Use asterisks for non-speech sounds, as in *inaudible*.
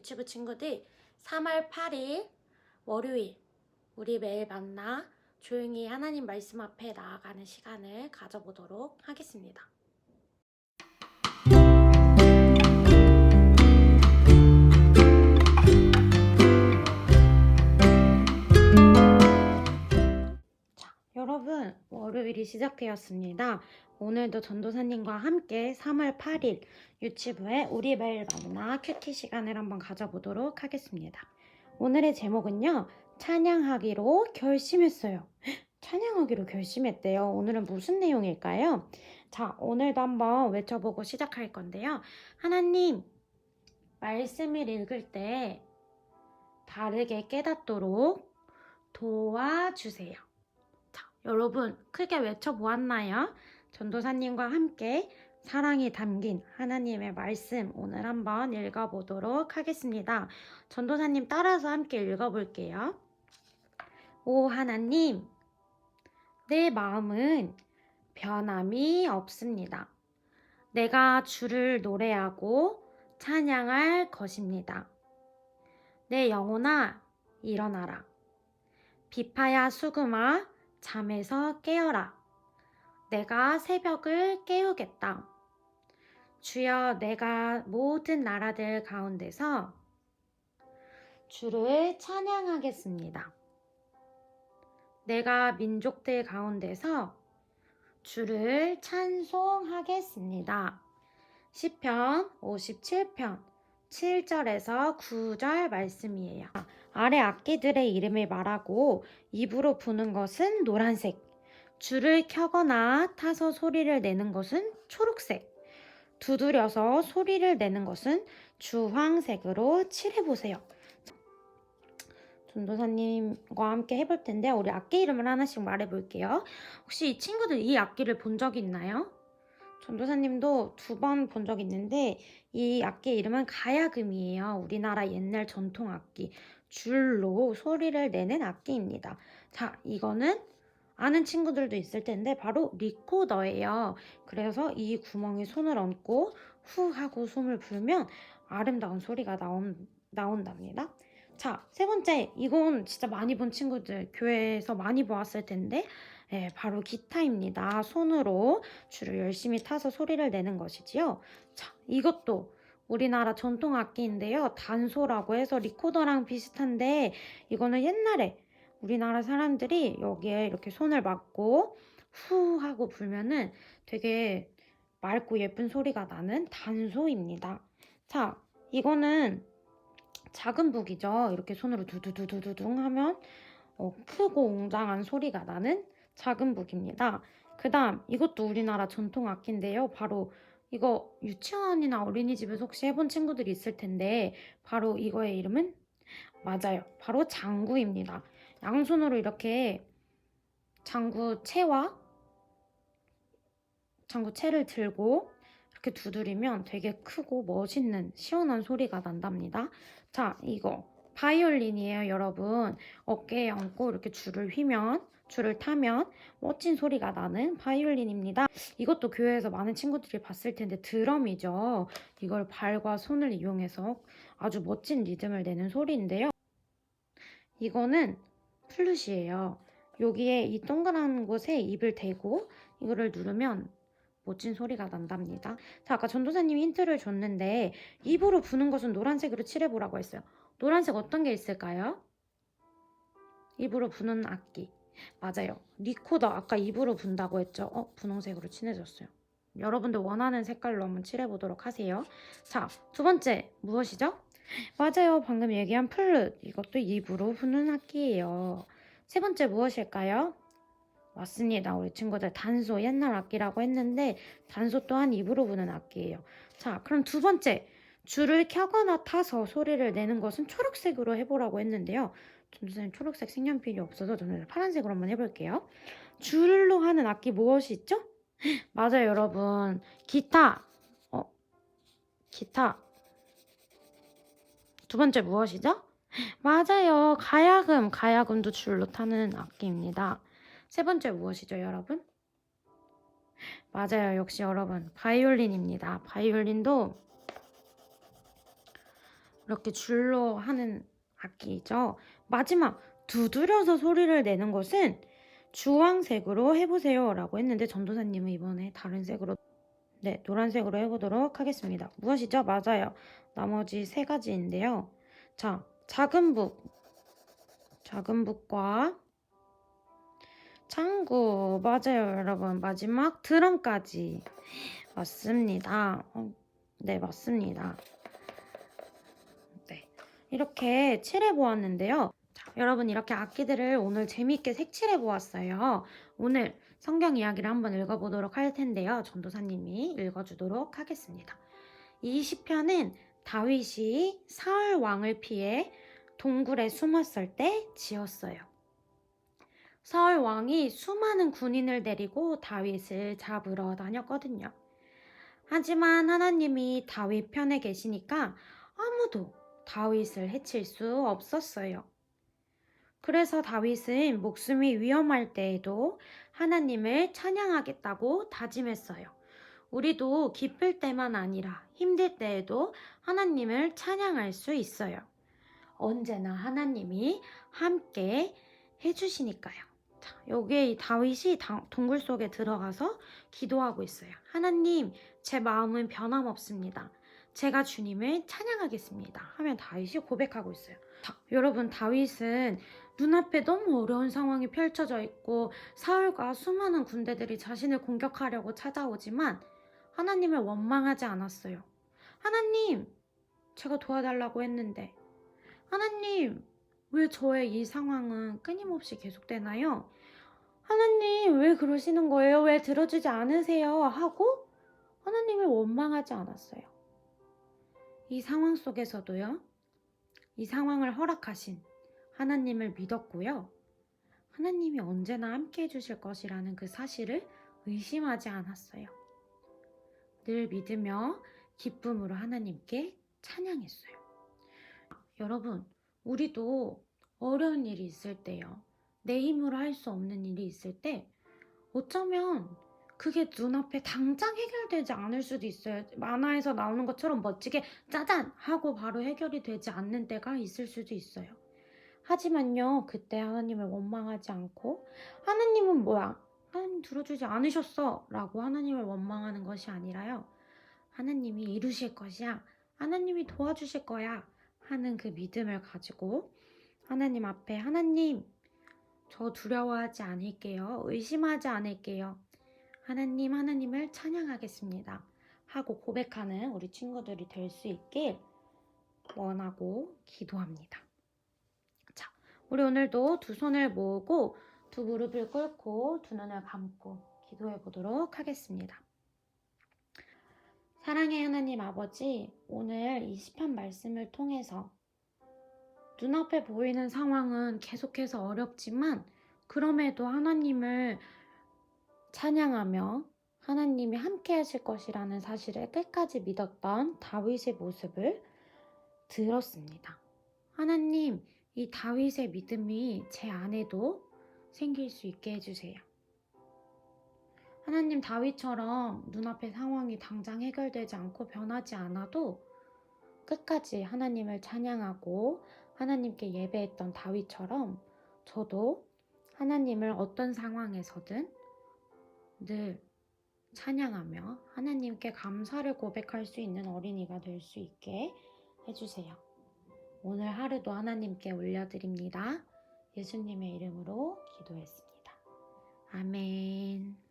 유치부 친구들 3월 8일 월요일 우리 매일 만나 조용히 하나님 말씀 앞에 나아가는 시간을 가져보도록 하겠습니다. 자, 여러분 월요일이 시작되었습니다. 오늘도 전도사님과 함께 3월 8일 유치부에 우리 매일 만나 큐티 시간을 한번 가져보도록 하겠습니다. 오늘의 제목은요. 찬양하기로 결심했어요. 헉, *gasps* 찬양하기로 결심했대요. 오늘은 무슨 내용일까요? 자, 오늘도 한번 외쳐보고 시작할 건데요. 하나님, 말씀을 읽을 때 다르게 깨닫도록 도와주세요. 자, 여러분, 크게 외쳐보았나요? 전도사님과 함께 사랑이 담긴 하나님의 말씀 오늘 한번 읽어보도록 하겠습니다. 전도사님 따라서 함께 읽어볼게요. 오 하나님, 내 마음은 변함이 없습니다. 내가 주를 노래하고 찬양할 것입니다. 내 영혼아, 일어나라. 비파야 수금아, 잠에서 깨어라. 내가 새벽을 깨우겠다. 주여 내가 모든 나라들 가운데서 주를 찬양하겠습니다. 내가 민족들 가운데서 주를 찬송하겠습니다. 시편 57편 7절에서 9절 말씀이에요. 아래 악기들의 이름을 말하고 입으로 부는 것은 노란색, 줄을 켜거나 타서 소리를 내는 것은 초록색, 두드려서 소리를 내는 것은 주황색으로 칠해보세요. 전도사님과 함께 해볼 텐데 우리 악기 이름을 하나씩 말해볼게요. 혹시 이 친구들 이 악기를 본 적이 있나요? 전도사님도 두 번 본적 있는데 이 악기 이름은 가야금이에요. 우리나라 옛날 전통 악기. 줄로 소리를 내는 악기입니다. 자, 이거는 아는 친구들도 있을 텐데 바로 리코더예요. 그래서 이 구멍에 손을 얹고 후 하고 숨을 불면 아름다운 소리가 나온, 나온답니다. 자, 세 번째, 이건 진짜 많이 본 친구들 교회에서 많이 보았을 텐데 예, 바로 기타입니다. 손으로 줄을 열심히 타서 소리를 내는 것이지요. 자, 이것도 우리나라 전통 악기인데요. 단소라고 해서 리코더랑 비슷한데 이거는 옛날에 우리나라 사람들이 여기에 이렇게 손을 맞고 후 하고 불면은 되게 맑고 예쁜 소리가 나는 단소입니다. 자, 이거는 작은 북이죠. 이렇게 손으로 두두두두두둥 하면 어, 크고 웅장한 소리가 나는 작은 북입니다. 그 다음 이것도 우리나라 전통 악기인데요. 바로 이거 유치원이나 어린이집에서 혹시 해본 친구들이 있을 텐데 바로 이거의 이름은 맞아요. 바로 장구입니다. 양손으로 이렇게 장구 채와 장구 채를 들고 이렇게 두드리면 되게 크고 멋있는 시원한 소리가 난답니다. 자, 이거 바이올린이에요, 여러분. 어깨에 얹고 이렇게 줄을 휘면 줄을 타면 멋진 소리가 나는 바이올린입니다. 이것도 교회에서 많은 친구들이 봤을 텐데 드럼이죠. 이걸 발과 손을 이용해서 아주 멋진 리듬을 내는 소리인데요. 이거는 플룻이에요. 여기에 이 동그란 곳에 입을 대고 이거를 누르면 멋진 소리가 난답니다. 자, 아까 전도사님이 힌트를 줬는데 입으로 부는 것은 노란색으로 칠해보라고 했어요. 노란색 어떤 게 있을까요? 입으로 부는 악기. 맞아요. 리코더 아까 입으로 분다고 했죠. 어, 분홍색으로 칠해졌어요. 여러분들 원하는 색깔로 한번 칠해보도록 하세요. 자, 두 번째 무엇이죠? 맞아요. 방금 얘기한 플룻. 이것도 입으로 부는 악기예요. 세 번째 무엇일까요? 맞습니다. 우리 친구들 단소 옛날 악기라고 했는데 단소 또한 입으로 부는 악기예요. 자, 그럼 두 번째 줄을 켜거나 타서 소리를 내는 것은 초록색으로 해보라고 했는데요. 전도사님 초록색 색연필이 없어서 저는 파란색으로 한번 해볼게요. 줄로 하는 악기 무엇이 있죠? *gasps* 맞아요, 여러분. 기타. 어, 기타. 두 번째 무엇이죠? 맞아요. 가야금. 가야금도 줄로 타는 악기입니다. 세 번째 무엇이죠, 여러분? 맞아요. 역시 여러분. 바이올린입니다. 바이올린도 이렇게 줄로 하는 악기죠. 마지막 두드려서 소리를 내는 것은 주황색으로 해보세요 라고 했는데 전도사님은 이번에 다른 색으로 네 노란색으로 해보도록 하겠습니다. 무엇이죠? 맞아요. 나머지 세 가지인데요. 자 작은 북 작은 북과 창구 맞아요 여러분 마지막 드럼까지 맞습니다. 어, 네 맞습니다. 네 이렇게 칠해 보았는데요. 자, 여러분 이렇게 악기들을 오늘 재미있게 색칠해 보았어요. 오늘 성경 이야기를 한번 읽어보도록 할 텐데요. 전도사님이 읽어주도록 하겠습니다. 이 시편은 다윗이 사울 왕을 피해 동굴에 숨었을 때 지었어요. 사울 왕이 수많은 군인을 데리고 다윗을 잡으러 다녔거든요. 하지만 하나님이 다윗 편에 계시니까 아무도 다윗을 해칠 수 없었어요. 그래서 다윗은 목숨이 위험할 때에도 하나님을 찬양하겠다고 다짐했어요. 우리도 기쁠 때만 아니라 힘들 때에도 하나님을 찬양할 수 있어요. 언제나 하나님이 함께 해주시니까요. 자, 여기에 이 다윗이 다- 동굴 속에 들어가서 기도하고 있어요. 하나님, 제 마음은 변함없습니다. 제가 주님을 찬양하겠습니다. 하면 다윗이 고백하고 있어요. 자, 여러분, 다윗은 눈앞에 너무 어려운 상황이 펼쳐져 있고 사울과 수많은 군대들이 자신을 공격하려고 찾아오지만 하나님을 원망하지 않았어요. 하나님, 제가 도와달라고 했는데 하나님, 왜 저의 이 상황은 끊임없이 계속되나요? 하나님, 왜 그러시는 거예요? 왜 들어주지 않으세요? 하고 하나님을 원망하지 않았어요. 이 상황 속에서도요, 이 상황을 허락하신 하나님을 믿었고요. 하나님이 언제나 함께 해주실 것이라는 그 사실을 의심하지 않았어요. 늘 믿으며 기쁨으로 하나님께 찬양했어요. 여러분, 우리도 어려운 일이 있을 때요. 내 힘으로 할 수 없는 일이 있을 때 어쩌면 그게 눈앞에 당장 해결되지 않을 수도 있어요. 만화에서 나오는 것처럼 멋지게 짜잔! 하고 바로 해결이 되지 않는 때가 있을 수도 있어요. 하지만요, 그때 하나님을 원망하지 않고, 하나님은 뭐야? 하나님 들어주지 않으셨어! 라고 하나님을 원망하는 것이 아니라요. 하나님이 이루실 것이야. 하나님이 도와주실 거야. 하는 그 믿음을 가지고 하나님 앞에 하나님, 저 두려워하지 않을게요. 의심하지 않을게요. 하나님, 하나님을 찬양하겠습니다. 하고 고백하는 우리 친구들이 될 수 있길 원하고 기도합니다. 자, 우리 오늘도 두 손을 모으고 두 무릎을 꿇고 두 눈을 감고 기도해 보도록 하겠습니다. 사랑의 하나님 아버지, 오늘 이 시편 말씀을 통해서 눈앞에 보이는 상황은 계속해서 어렵지만 그럼에도 하나님을 찬양하며 하나님이 함께 하실 것이라는 사실을 끝까지 믿었던 다윗의 모습을 들었습니다. 하나님, 이 다윗의 믿음이 제 안에도 생길 수 있게 해주세요. 하나님 다윗처럼 눈앞의 상황이 당장 해결되지 않고 변하지 않아도 끝까지 하나님을 찬양하고 하나님께 예배했던 다윗처럼 저도 하나님을 어떤 상황에서든 늘 찬양하며 하나님께 감사를 고백할 수 있는 어린이가 될 수 있게 해주세요. 오늘 하루도 하나님께 올려드립니다. 예수님의 이름으로 기도했습니다. 아멘.